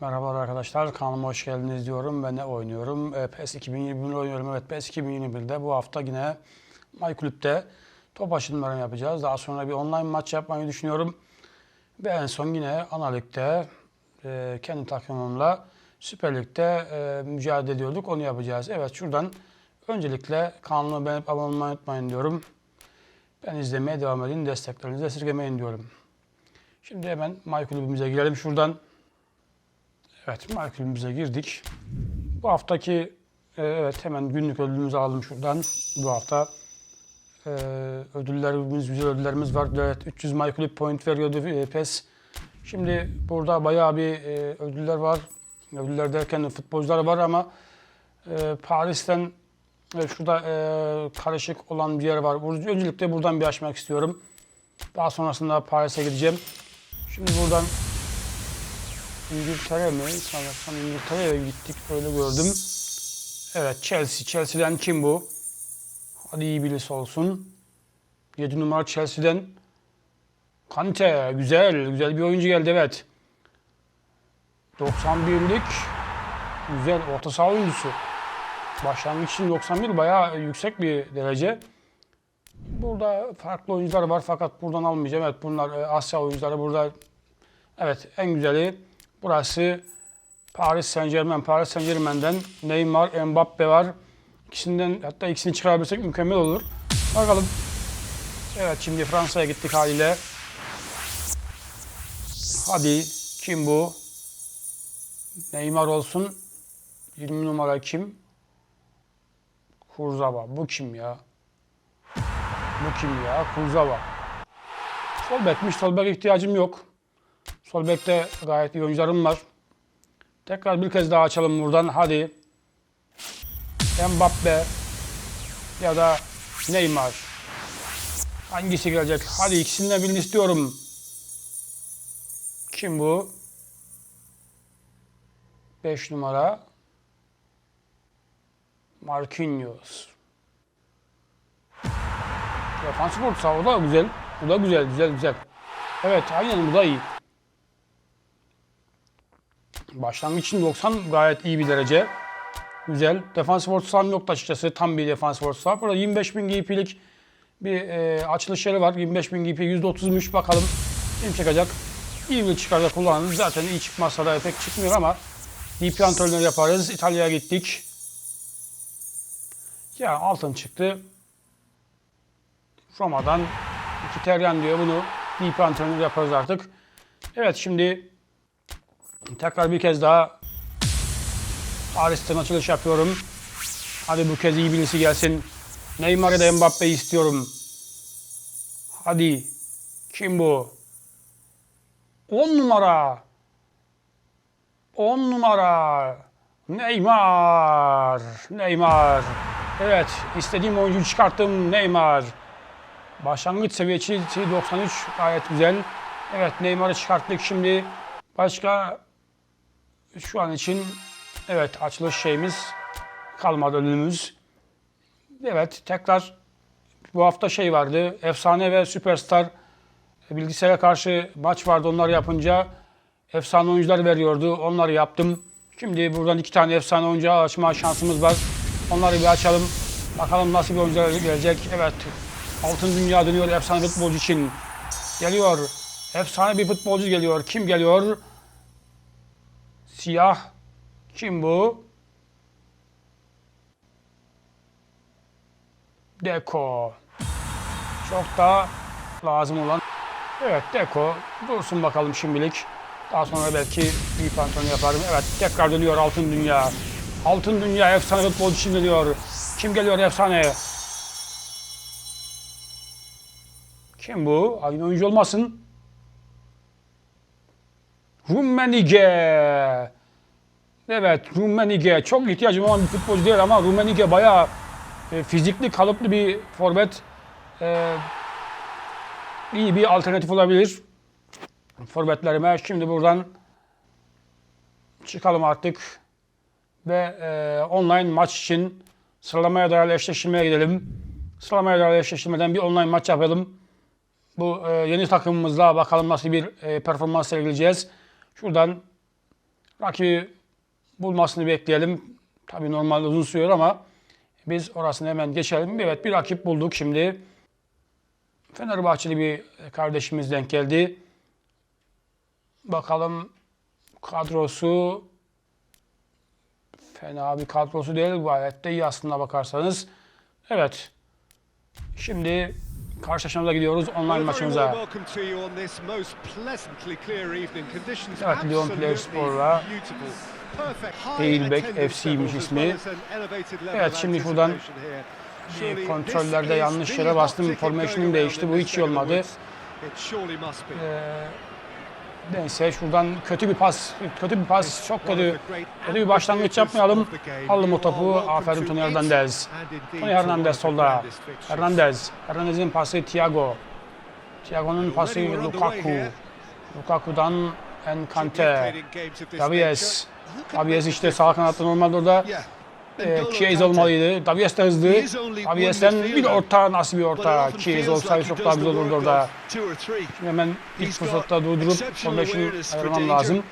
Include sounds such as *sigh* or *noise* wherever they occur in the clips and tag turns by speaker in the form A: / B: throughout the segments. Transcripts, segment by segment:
A: Merhabalar arkadaşlar, kanalıma hoş geldiniz diyorum. Ben ne oynuyorum? E, PES 2021 oynuyorum. Evet, PES 2021'de bu hafta yine MyClub'de top aşımlarını yapacağız. Daha sonra bir online maç yapmayı düşünüyorum. Ve en son yine ana ligde e, kendi takımımla Süper Lig'de e, mücadele ediyorduk. Onu yapacağız. Evet, şuradan öncelikle kanalıma beğenip abone olmayı unutmayın diyorum. Ben izlemeye devam edin, desteklerinizi esirgemeyin diyorum. Şimdi hemen MyClub'imize girelim şuradan. Evet, marketimize girdik. Bu haftaki e, evet hemen günlük ödülümüzü aldım şuradan. Bu hafta e, ödüllerimiz, güzel ödüllerimiz var. Evet, 300 MyClub point veriyordu e, PES. Şimdi burada bayağı bir e, ödüller var. Ödüller derken futbolcular var ama e, Paris'ten e, şurada e, karışık olan bir yer var. Öncelikle buradan bir açmak istiyorum. Daha sonrasında Paris'e gideceğim. Şimdi buradan İngiltere mi? Sanırsam İngiltere'ye gittik öyle gördüm. Evet Chelsea. Chelsea'den kim bu? Hadi iyi birisi olsun. 7 numara Chelsea'den Kante. Güzel. Güzel bir oyuncu geldi evet. 91'lik güzel orta saha oyuncusu. Başlangıç için 91 bayağı yüksek bir derece. Burada farklı oyuncular var fakat buradan almayacağım. Evet bunlar e, Asya oyuncuları. Burada evet en güzeli Burası Paris Saint Germain. Paris Saint Germain'den Neymar, Mbappe var. İkisinden hatta ikisini çıkarabilirsek mükemmel olur. Bakalım. Evet şimdi Fransa'ya gittik haliyle. Hadi kim bu? Neymar olsun. 20 numara kim? Kurzava. Bu kim ya? Bu kim ya? Kurzava. Sol bekmiş. İhtiyacım yok. Sol bekte gayet iyi oyuncularım var. Tekrar bir kez daha açalım buradan. Hadi. Mbappe ya da Neymar. Hangisi gelecek? Hadi ikisinden birini istiyorum. Kim bu? 5 numara. Marquinhos. Defansif orta o da güzel. Bu da güzel, güzel, güzel. Evet, aynen bu da iyi. Başlangıç için 90 gayet iyi bir derece. Güzel. Defans saham yoktu açıkçası. Tam bir defans saha. Burada 25.000 GP'lik bir e, açılış yeri var. 25.000 GP %30'muş bakalım. Kim çıkacak? İyi bir çıkarda kullanırız. Zaten iyi çıkmazsa da pek çıkmıyor ama DP antrenörü yaparız. İtalya'ya gittik. Ya altın çıktı. Roma'dan iki teryan diyor bunu. DP antrenörü yaparız artık. Evet şimdi Tekrar bir kez daha Paris'ten açılış yapıyorum. Hadi bu kez iyi birisi gelsin. Neymar ya da Mbappe'yi istiyorum. Hadi. Kim bu? 10 numara. 10 numara. Neymar. Neymar. Evet, istediğim oyuncuyu çıkarttım. Neymar. Başlangıç seviyesi 93 gayet güzel. Evet, Neymar'ı çıkarttık şimdi. Başka şu an için evet açılış şeyimiz kalmadı önümüz. Evet tekrar bu hafta şey vardı. Efsane ve Süperstar bilgisayara karşı maç vardı. Onları yapınca efsane oyuncular veriyordu. Onları yaptım. Şimdi buradan iki tane efsane oyuncu açma şansımız var. Onları bir açalım. Bakalım nasıl bir oyuncular gelecek. Evet. Altın dünya dönüyor efsane futbolcu için. Geliyor. Efsane bir futbolcu geliyor. Kim geliyor? Siyah. Kim bu? Deko. Çok da lazım olan. Evet Deko. Dursun bakalım şimdilik. Daha sonra belki büyük pantolon yaparım. Evet tekrar dönüyor Altın Dünya. Altın Dünya efsane futbolcu için geliyor. Kim geliyor efsane? Kim bu? Aynı oyuncu olmasın. Rummenigge. Evet Rummenigge. Çok ihtiyacım olan bir futbolcu değil ama Rummenigge bayağı e, fizikli, kalıplı bir forvet. E, iyi bir alternatif olabilir. Forvetlerime. Şimdi buradan çıkalım artık. Ve e, online maç için sıralamaya dayalı eşleştirmeye gidelim. Sıralamaya dayalı eşleştirmeden bir online maç yapalım. Bu e, yeni takımımızla bakalım nasıl bir e, performans sergileyeceğiz. Şuradan rakibi bulmasını bekleyelim. Tabii normalde uzun sürüyor ama biz orasını hemen geçelim. Evet bir rakip bulduk şimdi. Fenerbahçeli bir kardeşimiz denk geldi. Bakalım kadrosu fena bir kadrosu değil. Gayet de iyi aslında bakarsanız. Evet. Şimdi karşılaşmamıza gidiyoruz online maçımıza. Evet, Lyon Playspor'la Eğilbek FC'ymiş ismi. Evet, şimdi şuradan Şey, kontrollerde yanlış yere bastım. Formation'ım değişti. Bu hiç iyi olmadı. Ee, neyse şuradan kötü bir pas, kötü bir pas, çok kötü, kötü bir başlangıç yapmayalım. Aldım o topu. Aferin Tony Hernandez. Tony Hernandez solda. Hernandez. Hernandez'in pası Thiago. Thiago'nun pası Lukaku. Lukaku'dan Enkante. Davies. Davies işte sağ kanatta normalde orada e, Chiesa olmalıydı. Davies de hızlı. Davies'ten bir orta, nasıl bir orta. Chiesa olsaydı çok daha güzel olurdu orada. Şimdi hemen ilk fırsatta durdurup formation ayırmam lazım.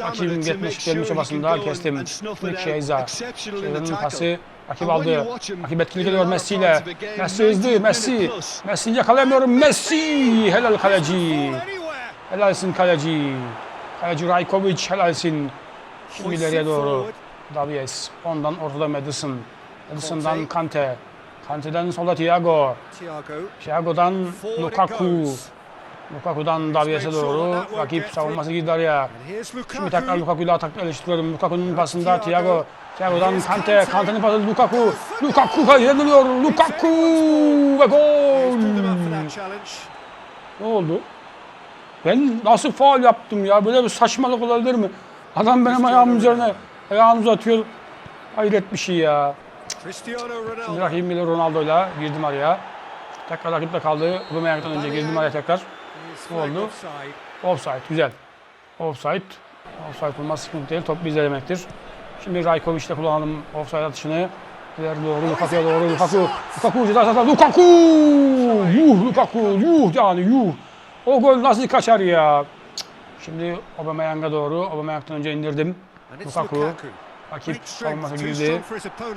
A: Rakibin geçmiş gelme çabasında kestim. Şimdi Chiesa. Chiesa'nın pası rakip aldı. Rakip etkili geliyor Messi ile. Messi hızlı, Messi. Messi'yi yakalayamıyorum. Messi! Helal kaleci. Helalsin kaleci. Kaleci Rajkovic helalsin. Şimdi ileriye doğru. Davies. Ondan ortada Madison. Madison'dan Kante. Kante'den sola Thiago. Thiago'dan Lukaku. Lukaku'dan Davies'e doğru. Rakip savunması gidiyor ya. Şimdi tekrar Lukaku ile atak eleştiriyorum. Lukaku'nun pasında Thiago. Thiago'dan Kante. Kante'nin pası Lukaku. Lukaku yeniliyor. Lukaku ve gol. Ne oldu? Ben nasıl faul yaptım ya? Böyle bir saçmalık olabilir mi? Adam benim ayağımın üzerine ayağını uzatıyor. Hayret bir şey ya. Şimdi rakibim ile Ronaldo'yla girdim araya. Tekrar rakipte kaldı. Aubameyang'dan önce girdim araya tekrar. Ne oldu? Offside. Güzel. Offside. Offside olmaz sıkıntı değil. Top bizde demektir. Şimdi Rajkovic'le kullanalım offside atışını. İleri doğru, Lukaku'ya doğru, Lukaku. Lukaku ceza sahasında, Lukaku! Yuh Lukaku, yuh yani yuh. O gol nasıl kaçar ya? Şimdi Aubameyang'a doğru, Aubameyang'dan önce indirdim. Lukaku. Rakip savunması girdi.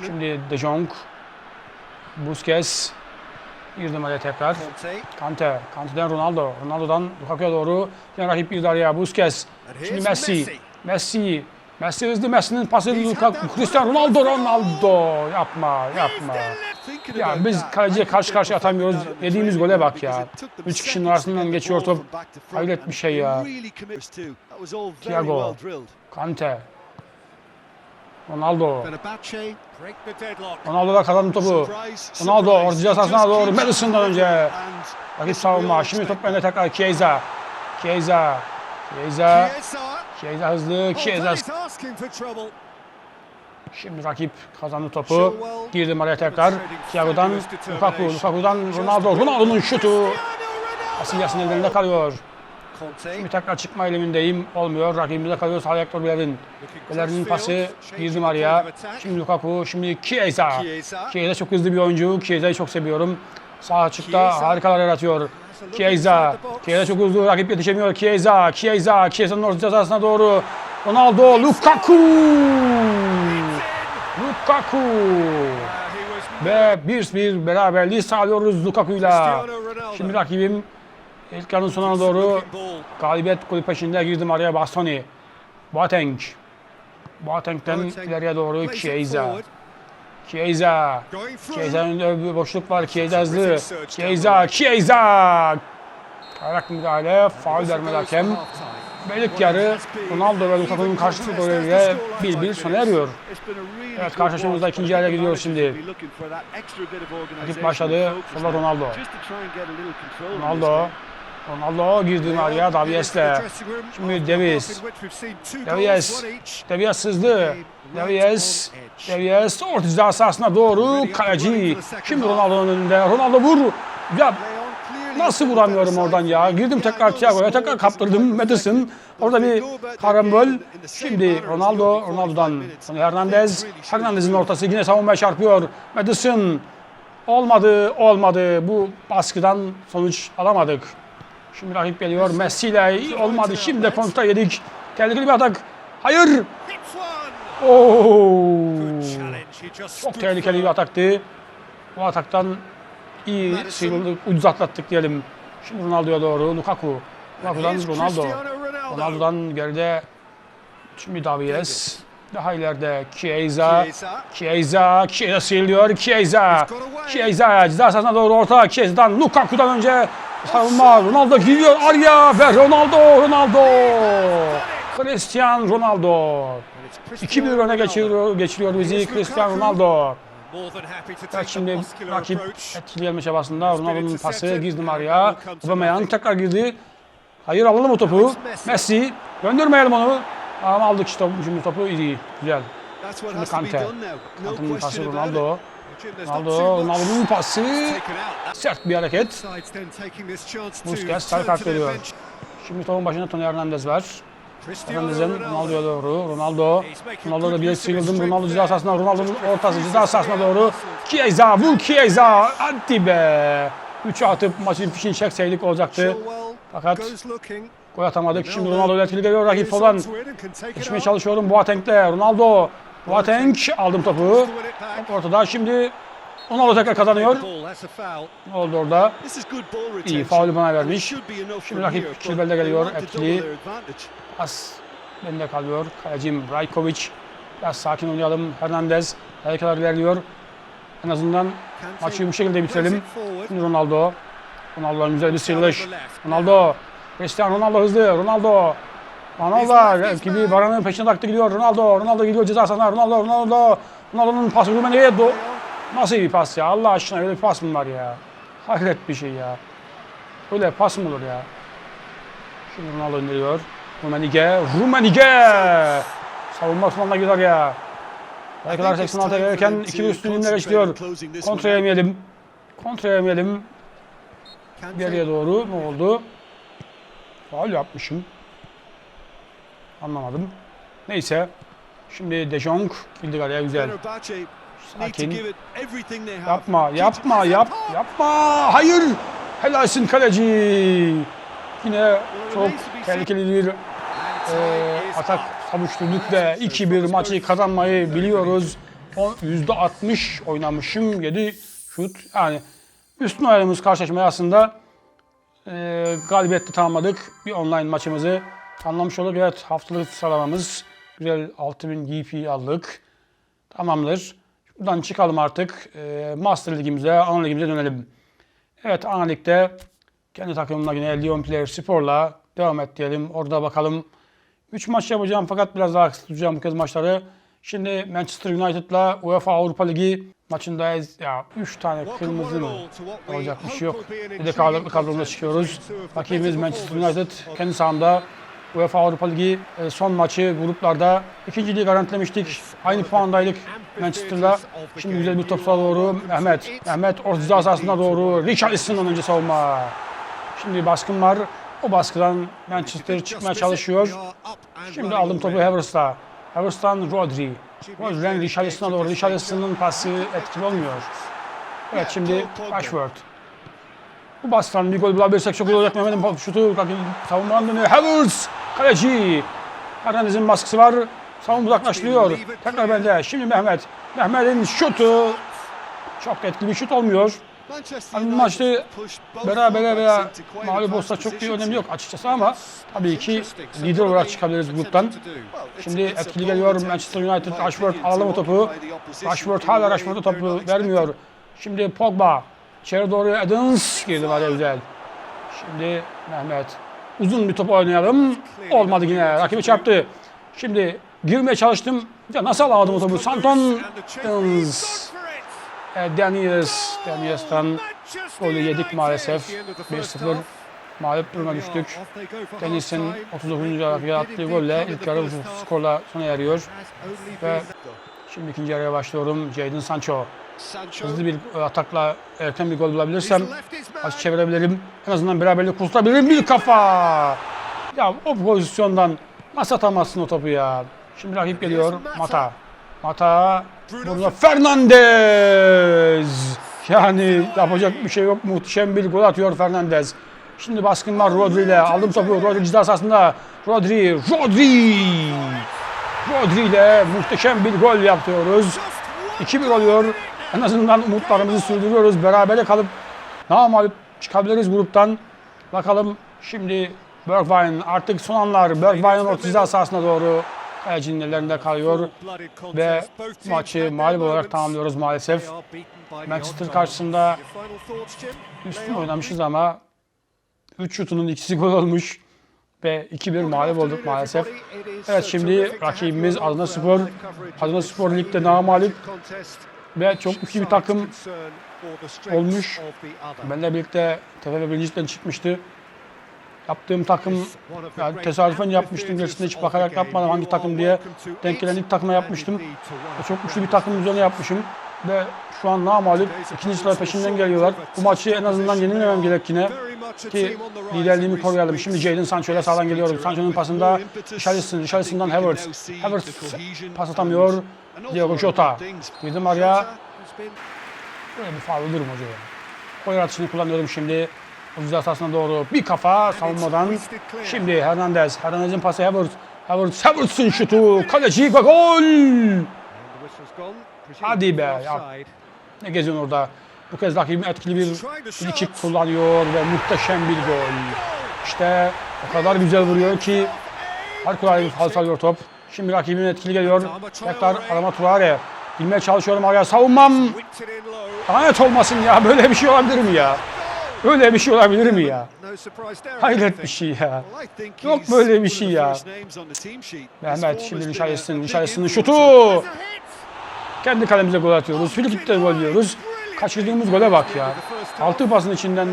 A: Şimdi De Jong. Busquets. Girdim araya tekrar. Kante. Kante'den Ronaldo. Ronaldo'dan Lukaku'ya doğru. Yine rakip girdi araya. Busquets. Şimdi Messi. Messi. Messi hızlı. Messi'nin pası Lukaku. Cristiano Ronaldo. Ronaldo. Yapma. Yapma. Ya biz kaleciye karşı karşıya atamıyoruz. Yediğimiz gole bak ya. Üç kişinin arasından geçiyor top. Hayret bir şey ya. Thiago. Kante. Ronaldo. Ronaldo da kazandı topu. Ronaldo orta sahasına doğru. Madison'dan önce. Rakip savunma. Şimdi top önde tekrar Chiesa. Chiesa. Chiesa. Chiesa hızlı. Chiesa. Şimdi rakip kazandı topu. Girdi araya tekrar. Thiago'dan Lukaku. Lukaku'dan Ronaldo. Ronaldo'nun şutu. Asilyas'ın ellerinde kalıyor. Şimdi tekrar çıkma elimindeyim. Olmuyor. Rakibimizde kalıyor. Sağ ayak Bellerin. Bellerin'in pası. Girdim araya. Şimdi Lukaku. Şimdi Chiesa. Chiesa çok hızlı bir oyuncu. Chiesa'yı çok seviyorum. Sağ açıkta harikalar yaratıyor. Chiesa. Chiesa çok hızlı. Rakip yetişemiyor. Chiesa. Chiesa. Chiesa'nın orta cezasına doğru. Ronaldo. Lukaku. Lukaku. Ve 1-1 beraberliği sağlıyoruz Lukaku'yla. Şimdi rakibim ilk yarının sonuna doğru galibiyet golü peşinde girdim araya Bastoni. Boateng. Boateng'den ileriye doğru Chiesa. Chiesa. Chiesa'nın önünde bir boşluk var. Chiesa hızlı. Chiesa. Chiesa. Kayarak müdahale. Faul vermedi hakem. Belik yarı Ronaldo ve Lukaku'nun karşılıklı golüyle 1-1 sona eriyor. Evet karşılaşmamızda ikinci yarıya gidiyoruz şimdi. Rakip başladı. Sola Ronaldo. Ronaldo. Ronaldo girdi araya Davies'le. Şimdi Davies. Davies. Davies hızlı. Davies. Davies orta ceza sahasına doğru kaleci. Şimdi Ronaldo'nun önünde. Ronaldo vur. Ya Nasıl vuramıyorum oradan ya? Girdim tekrar Thiago'ya tekrar kaptırdım. Madison. Orada bir karambol. Şimdi Ronaldo, Ronaldo'dan Hernandez. Hernandez'in ortası yine savunmaya çarpıyor. Madison. Olmadı, olmadı. Bu baskıdan sonuç alamadık. Şimdi rakip geliyor. Messi ile olmadı. Şimdi de kontra yedik. Tehlikeli bir atak. Hayır. Oo. Çok tehlikeli bir ataktı. Bu ataktan iyi sıyrıldık, ucuz atlattık diyelim. Şimdi Ronaldo'ya doğru Lukaku. Lukaku'dan Ronaldo. Ronaldo'dan geride şimdi Davies. Daha ileride Chiesa.
B: Chiesa.
A: Chiesa, sıyrılıyor. Chiesa. Chiesa ceza sahasına doğru orta. Chiesa'dan Lukaku'dan önce savunma. Ronaldo gidiyor araya ve Ronaldo, Ronaldo. Cristiano Ronaldo.
B: And it's Cristiano
A: 2-1 öne geçiriyor, geçiriyor bizi Cristiano. Ronaldo.
B: The
A: şimdi rakip
B: approach.
A: etkileyelim çabasında Ronaldo'nun pası girdi
B: to
A: Aubameyang tekrar girdi. Hayır alalım o topu.
B: Messi.
A: Göndermeyelim onu. Ama aldık işte şimdi topu iyi. Güzel. Şimdi Kante. Kante'nin pası Ronaldo. Ronaldo, Ronaldo'nun pası. Sert bir hareket. Busquets sarı kart veriyor. Şimdi topun başında Tony Hernandez var. Hernandez'in
B: Ronaldo.
A: Ronaldo'ya doğru. Ronaldo. Ronaldo da bir sıyrıldım. Ronaldo ceza sahasına. Ronaldo'nun ortası ceza sahasına doğru. Chiesa. Vur Chiesa. Hadi be. 3'e atıp maçın fişini çekseydik olacaktı. Fakat gol atamadık. Şimdi Ronaldo etkili geliyor. Rakip
B: it
A: Geçmeye çalışıyorum Boateng'le. Ronaldo. Boateng aldım topu. Ortada şimdi Ronaldo tekrar kazanıyor. Ne oldu orada? İyi faulü bana vermiş. Şimdi rakip
B: they
A: geliyor, etkili. Pas bende kalıyor. Kalecim Rajkovic. Biraz sakin oynayalım. Hernandez. Hareketler ilerliyor. En azından maçı bu şekilde bitirelim. Şimdi Ronaldo. Ronaldo'nun güzel bir sıyrılış. Ronaldo. Cristiano Ronaldo hızlı. Ronaldo. Ronaldo gibi Varane peşine taktı gidiyor. Ronaldo. Ronaldo gidiyor ceza sahasına. Ronaldo. Ronaldo. Ronaldo'nun pası Rumeniye'ye do- Nasıl bir pas ya? Allah aşkına öyle bir pas mı var ya? Hayret bir şey ya. Öyle pas mı olur ya? Şimdi Ronaldo indiriyor. Rumenige. Rumenige. Savunma Osmanlı'na gidiyor ya. Dakikalar 86 verirken 2 üstünlüğüne geçiyor. Kontra yemeyelim. Kontra yemeyelim. Geriye doğru ne oldu? Faul yapmışım. Anlamadım. Neyse. Şimdi De Jong girdi araya güzel. Sakin. Yapma, yapma, yap, yapma. Hayır. Helalsin kaleci. Yine çok tehlikeli bir e, atak savuşturduk ve 2-1 maçı kazanmayı biliyoruz. O %60 oynamışım. 7 şut. Yani üstün oynadığımız karşılaşmayı aslında e, galibiyetle tamamladık. Bir online maçımızı anlamış olduk. Evet haftalık sıralamamız güzel 6000 GP aldık. Tamamdır. Buradan çıkalım artık. E, Master Ligimize, ana ligimize dönelim. Evet ana ligde kendi takımımla yine Lyon Player Spor'la devam et diyelim. Orada bakalım. 3 maç yapacağım fakat biraz daha kısa tutacağım bu kez maçları. Şimdi Manchester United'la UEFA Avrupa Ligi maçındayız. Ya 3 tane kırmızı mı? Olacak bir şey yok. Bir de kağıtlı kadromda çıkıyoruz. Rakibimiz Manchester United. Kendi sahamda UEFA Avrupa Ligi e, son maçı gruplarda ikinciliği garantilemiştik. Aynı puandaydık Manchester'la. Şimdi güzel bir top doğru Mehmet. Mehmet orta sahasına doğru. Richarlison'dan önce savunma. Şimdi baskın var. O baskıdan Manchester çıkmaya çalışıyor. Şimdi aldım topu Havertz'la. Havertz'tan Rodri. Rodri'den Richarlison'a doğru. Richarlison'ın pası etkili olmuyor. Evet şimdi Rashford. Bu baskıdan bir gol bulabilirsek çok iyi olacak. Mehmet'in şutu savunmadan dönüyor. Havertz. Kaleci. Hernandez'in baskısı var. Savunma uzaklaştırıyor. Tekrar bende. Şimdi Mehmet. Mehmet'in şutu. Çok etkili bir şut olmuyor. Hani maçta berabere veya mağlup olsa çok bir önemi yok açıkçası ama tabii ki lider olarak çıkabiliriz gruptan. Şimdi etkili geliyor Manchester United. Rashford o topu. Rashford hala Rashford'a topu vermiyor. Şimdi Pogba. İçeri doğru Edens girdi var güzel. Şimdi Mehmet. Uzun bir top oynayalım. Olmadı yine. Rakibi çarptı. Şimdi girmeye çalıştım. Ya nasıl alamadım o topu? Santon Edens. E, Daniels. Daniels'tan golü yedik maalesef. 1-0 mağlup duruma düştük. Deniz'in 39. dakikaya attığı golle ilk yarı skorla sona eriyor. Ve şimdi ikinci yarıya başlıyorum. Jadon Sancho. Hızlı bir atakla erken bir gol bulabilirsem maçı çevirebilirim. En azından beraberlik kurtarabilirim. Bir kafa. Ya o pozisyondan nasıl atamazsın o topu ya. Şimdi rakip geliyor. Mata. Mata. Bruno Fernandes. Yani yapacak bir şey yok. Muhteşem bir gol atıyor Fernandes. Şimdi baskın var Rodri ile. Aldım topu. Rodri ceza sahasında. Rodri. Rodri. Rodri ile muhteşem bir gol yapıyoruz. 2-1 oluyor. En azından umutlarımızı sürdürüyoruz. Berabere kalıp namalip çıkabiliriz gruptan. Bakalım şimdi Bergwijn artık son anlar. Bergwijn'in orta sahasına doğru kalecinin ellerinde kalıyor. Ve maçı mağlup olarak tamamlıyoruz maalesef. Manchester karşısında üstün oynamışız ama 3 şutunun ikisi gol olmuş ve 2-1 mağlup olduk maalesef. Evet şimdi rakibimiz Adana Spor. Adana Spor Lig'de namalip ve çok iyi bir takım olmuş. Benle birlikte TFF birincisinden çıkmıştı. Yaptığım takım yani tesadüfen yapmıştım. Gerisinde hiç bakarak yapmadım hangi takım diye. Denk gelen ilk takıma yapmıştım. Ve çok güçlü bir takım üzerine yapmışım. Ve şu an namalip ikinci sıra peşinden geliyorlar. Bu maçı en azından yenilmemem gerek yine ki liderliğimi koruyalım. Şimdi Jadon Sancho ile sağdan geliyorum. Sancho'nun pasında Richarlison, Richarlison'dan Havertz. Havertz pas atamıyor. Diego Jota. Girdim araya. Böyle bir faul olur mu hoca ya? Gol atışını kullanıyorum şimdi. Hatasına doğru bir kafa savunmadan. Şimdi Hernandez. Hernandez'in pası Havertz. Havertz, Havertz'ın şutu. Kaleci ve gol! Hadi be ya. Ne geziyorsun orada? Bu kez rakibim etkili bir free kullanıyor ve muhteşem bir gol. İşte o kadar güzel vuruyor ki harikulade bir fal salıyor top. Şimdi rakibim etkili geliyor. Tekrar arama Traore. Bilmeye çalışıyorum araya savunmam. Lanet olmasın ya böyle bir şey olabilir mi ya? Böyle bir şey olabilir mi ya? Hayret bir şey ya. Yok böyle bir şey ya. Mehmet şimdi Richarlison, Richarlison'ın şutu. Kendi kalemize gol atıyoruz. Frikik'te gol yiyoruz. Kaçırdığımız gole bak ya. Altı pasın içinden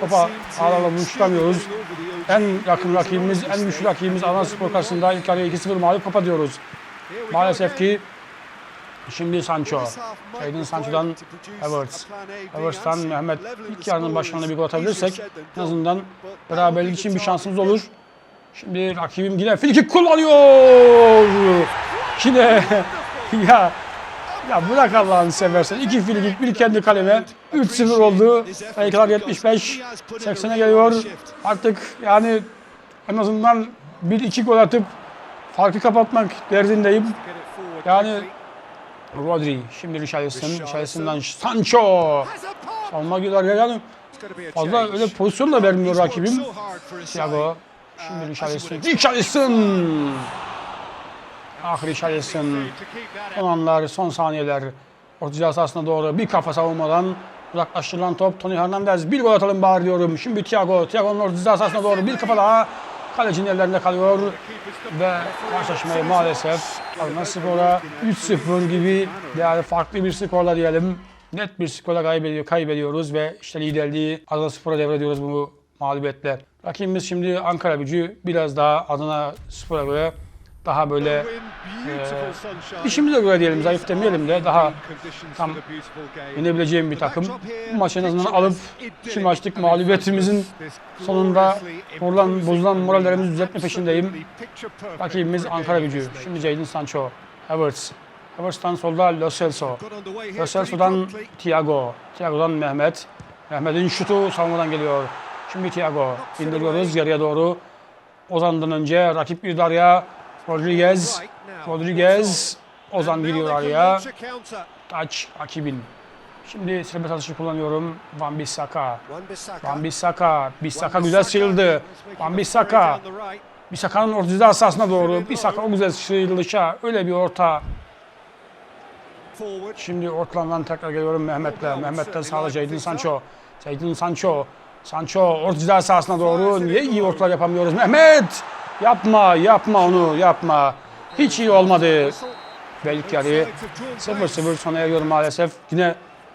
A: topa ağlarla buluşturamıyoruz. En yakın rakibimiz, en güçlü rakibimiz Adana Spor karşısında ilk yarıya 2-0 mağlup kapatıyoruz. Maalesef ki şimdi Sancho. Jadon Sancho'dan Havertz. Havertz'tan Mehmet ilk yarının başlarında bir gol atabilirsek en azından beraberlik için bir şansımız olur. Şimdi rakibim yine frikik kullanıyor. Yine *laughs* ya ya bırak Allah'ını seversen. İki frikik, bir kendi kaleme. 3-0 oldu. Dakikalar 75. 80'e geliyor. Artık yani en azından bir iki gol atıp farkı kapatmak derdindeyim. Yani Rodri, şimdi Richarlison, Richarlison'dan Sancho. Gidiyor yani fazla öyle pozisyon da vermiyor rakibim. Thiago, şimdi Richarlison, Richarlison. Ah Richarlison. Son anlar, son saniyeler. Orta sahasına doğru bir kafa savunmadan uzaklaştırılan top. Tony Hernandez bir gol atalım bari diyorum. Şimdi Thiago, Thiago'nun orta sahasına doğru bir kafa daha. Kalecinin ellerinde kalıyor ve karşılaşmayı maalesef Adana Spor'a 3-0 gibi yani farklı bir skorla diyelim net bir skorla kaybediyor, kaybediyoruz ve işte liderliği Adana Spor'a devrediyoruz bu mağlubiyetle. Rakibimiz şimdi Ankara gücü biraz daha Adana Spor'a göre daha böyle işimize göre diyelim zayıf demeyelim de daha tam yenebileceğim bir takım. Bu maçı en azından alıp iki maçlık mağlubiyetimizin sonunda bozulan, bozulan morallerimizi düzeltme peşindeyim. Rakibimiz Ankara gücü. Şimdi Jadon Sancho, Havertz. Havertz'tan solda Lo Celso. Lo Celso'dan Thiago. Thiago'dan Mehmet. Mehmet'in şutu savunmadan geliyor. Şimdi Thiago. indiriyoruz geriye doğru. Ozan'dan önce rakip bir darya. Rodriguez. Rodriguez. Ozan giriyor araya. Taç rakibin. Şimdi serbest atışı kullanıyorum. Van Bissaka. Van Bissaka. Bissaka güzel sıyrıldı. Van Bissaka. Bissaka'nın orta ceza sahasına doğru. Bissaka o güzel sıyrılışa. Öyle bir orta. Şimdi ortalarından tekrar geliyorum Mehmet'le. Mehmet'ten sağda Jadon Sancho. Jadon Sancho. Sancho orta ceza sahasına doğru. Niye iyi ortalar yapamıyoruz? Mehmet! Yapma, yapma onu, yapma. Hiç iyi olmadı. İlk yarı 0-0 sona eriyor maalesef. Yine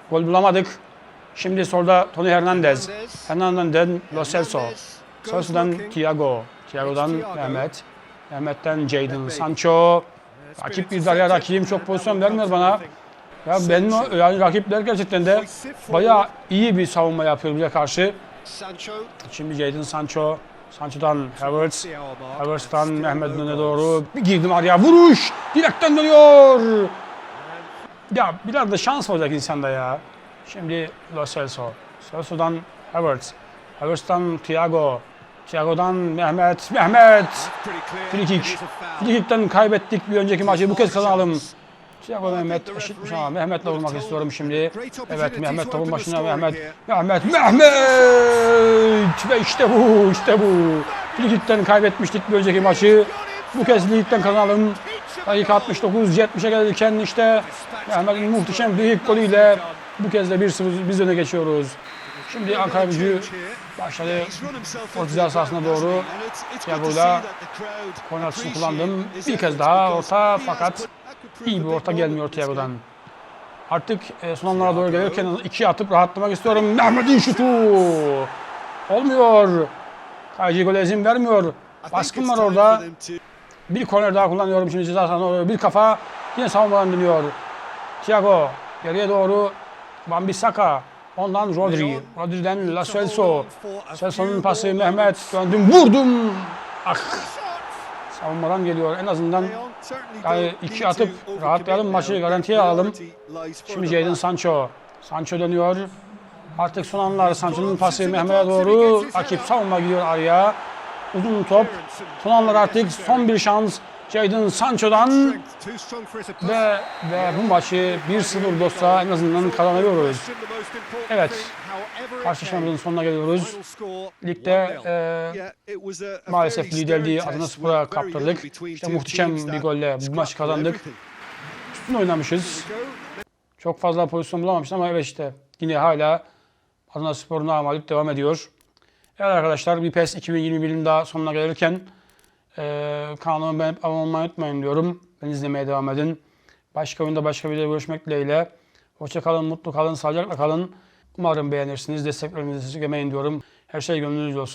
A: gol bulamadık. Şimdi solda Tony Hernandez. Hernandez'den Lo Celso. Celso'dan Thiago. Thiago'dan Mehmet. Mehmet'ten Jadon Sancho. Rakip bir darya rakibim çok pozisyon vermiyor bana. Ya benim yani rakipler gerçekten de bayağı iyi bir savunma yapıyor bize karşı. Şimdi Jadon Sancho. Sancho'dan Havertz. Havertz'tan Mehmet'in önüne doğru bir girdim araya. Vuruş! Direkten dönüyor. Ya biraz da şans olacak insanda ya. Şimdi Lo Celso. Celso'dan Havertz. Havertz'tan Thiago. Thiago'dan Mehmet. Mehmet. Free kick. Free kick'ten kaybettik bir önceki maçı. Bu kez kazanalım. Thiago Mehmet eşitmiş ama Mehmet'le vurmak istiyorum şimdi. Evet Mehmet topun başına Mehmet. Mehmet. Mehmet. Ve işte bu. işte bu. Kick'ten kaybetmiştik bir önceki maçı. Bu kez ligden kazanalım. Dakika 69 70'e gelirken işte Mehmet'in muhteşem büyük golüyle bu kez de 1-0 biz öne geçiyoruz. Şimdi Ankara gücü başladı. O ceza sahasına doğru Thiago'yla korner atışını kullandım. Bir kez daha orta fakat iyi bir orta gelmiyor Thiago'dan. Artık e, son anlara doğru gelirken iki atıp rahatlamak istiyorum. Mehmet'in şutu. Olmuyor. Kaleci gole izin vermiyor. Baskın var orada. Bir korner daha kullanıyorum şimdi ceza sahasına doğru. Bir kafa yine savunmadan dönüyor. Thiago geriye doğru. Wan-Bissaka. Ondan Rodri. Rodri'den La Celso. Celso'nun pası Mehmet. Döndüm vurdum. Ah. Savunmadan geliyor. En azından Yani iki atıp rahatlayalım, maçı garantiye alalım. Şimdi Jadon Sancho. Sancho dönüyor. Artık son anlar Sancho'nun pası Mehmet'e doğru. Rakip savunma gidiyor araya. Uzun top. Son anlar artık son bir şans. Jadon Sancho'dan ve ve bu maçı 1-0 da olsa en azından kazanıyoruz. Evet, Karşılaşmamızın sonuna geliyoruz. Ligde e, maalesef liderliği Adana Spor'a kaptırdık. İşte muhteşem bir golle bu maçı kazandık. Üstün oynamışız. Çok fazla pozisyon bulamamışız ama evet işte yine hala Adana Spor namalip devam ediyor. Evet arkadaşlar bir PES 2021'in daha sonuna gelirken e, kanalıma beğenip abone olmayı unutmayın diyorum. Beni izlemeye devam edin. Başka oyunda başka videoda görüşmek dileğiyle. Hoşça kalın, mutlu kalın, sağlıcakla kalın. Umarım beğenirsiniz. Desteklerinizi esirgemeyin diyorum. Her şey gönlünüzce olsun.